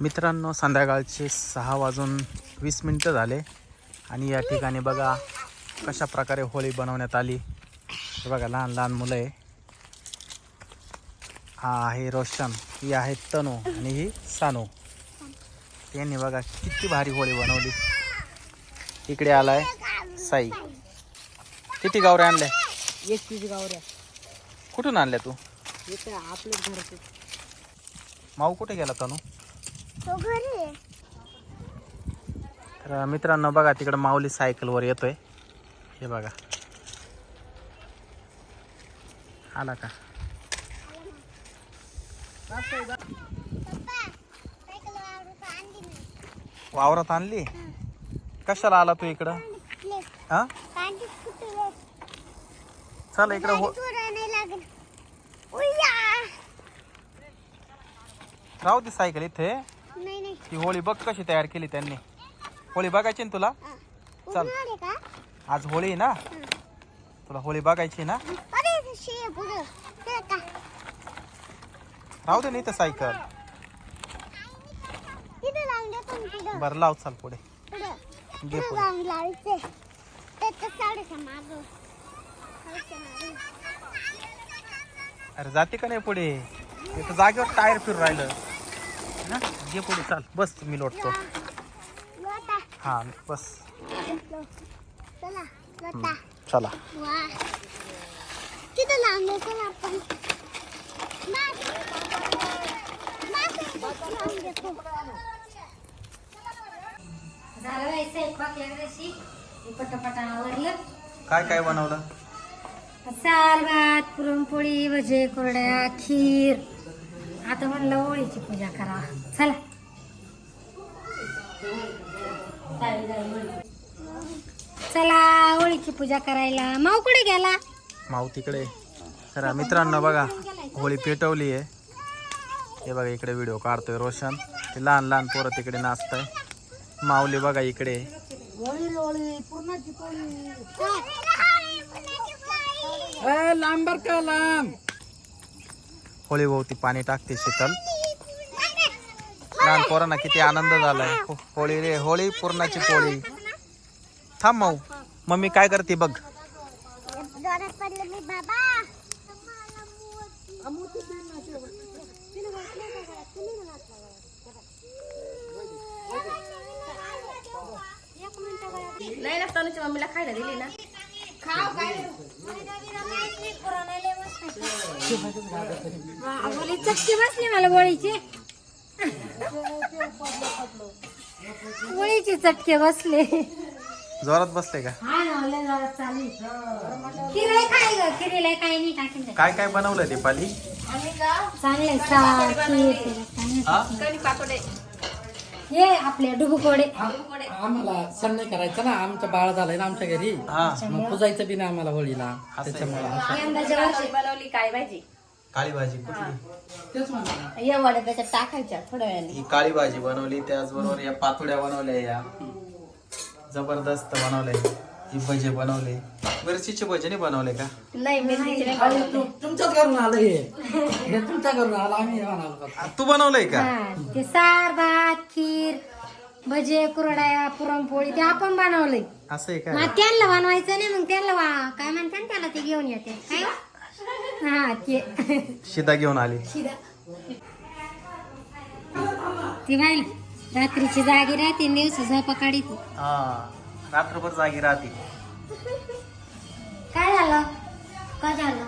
मित्रांनो संध्याकाळचे सहा वाजून वीस मिनटं झाले आणि या ठिकाणी बघा कशा प्रकारे होळी बनवण्यात आली. हे बघा लहान लहान मुलं आहे. हा आहे रोशन ही आहे तनू आणि ही सानू. यांनी बघा किती भारी होळी बनवली. इकडे आलाय साई. किती गावऱ्या आणल्या एकतीस गावऱ्या कुठून आणल्या तू? घरात माऊ कुठे गेला तनू? तो घरी आहे. तर मित्रांनो बघा तिकडं माऊली सायकलवर येतोय. हे बघा. आला का? पप्पा सायकल वावरून आणली मी. वावरात आणली? कशाला आला तू इकडं? हा? कुठे चल इकडं हो नाही लागेल. उय्या! राहू दे सायकल इथे. नाही नाही ती होळी बघ कशी तयार केली त्यांनी. होळी बघायची ना तुला. चल. आज होळी आहे ना? तुला होळी बघायची ना? राहू दे ना इथं सायकल. बरं लाव चाल पुढे. घे. अरे जाते का नाही पुढे? इथं जागेवर टायर फिरून राहिलं. ना? घे पुढे चाल. बस मी लोटतो. लोटा हा बस. चला काय काय बनवलं? साल भात पुरणपोळी भजे कुरड्या खीर. आता म्हणलं होळीची पूजा करा. चला. चला होळीची पूजा करायला. माऊ कुठे गेला? माऊ तिकडे. तर मित्रांनो बघा होळी पेटवली आहे. हे बघा इकडे व्हिडिओ काढतोय रोशन. ते लहान लहान पोरं तिकडे नाचतंय. माऊली बघा इकडे. लांबर का लांब? होळी भोवती पाणी टाकते शीतल. लहान पोरांना किती आनंद झालाय. हो- होळी रे होळी पूर्णाची पोळी. थांब माऊ. मम्मी काय करते बघ. जोरात पडलं मी बाबा नाही ना तनुच्या मम्मीला खायला दिली ना. बोली चटके बसली मला होळीची होळीचे चटके बसले. जोरात बसले का? हा खिराय काय ग? काय नाही टाकेल काय काय बनवलं ते चांगले. हे आपले डुबुकोडे आम्हाला सण नाही करायचं ना आमचं बाळ झालंय ना आमच्या घरी. हा. मग पुजायचं बी नाही आम्हाला होळीला. असं आहे. त्याच्यामुळे यंदाच्या वर्षी. बनवली काय भाजी काळी भाजी कुठली तेच म्हणलं. या वड्या त्याच्यात टाकायच्या थोड्या वेळाने. ही काळी भाजी बनवली त्याचबरोबर या पातोड्या बनवल्या या. जबरदस्त बनवले ही भजे बनवले. मिरचीचे भजे नाही बनवले का? नाही मिरचीची नाही बनवली. तुमच्याच घरून आलं हे हे तुमच्या घरून आलं आम्ही हे म्हणालो का? आ, तू बनवलंय का? हा ते सार भात खीर भजे कुरड्या पुरणपोळी ते आपण बनवलंय. असं आहे मग का त्यांना बनवायचं नाही मग त्यांना वा- काय म्हणतात त्याला ते घेऊन येते. काय? हा ते. शिदा घेऊन आली. ती बाई रात्रीची जागी राहते दिवस झोपा ती हा. रात्रभर जागी राहते. काय झालं? काय झालं?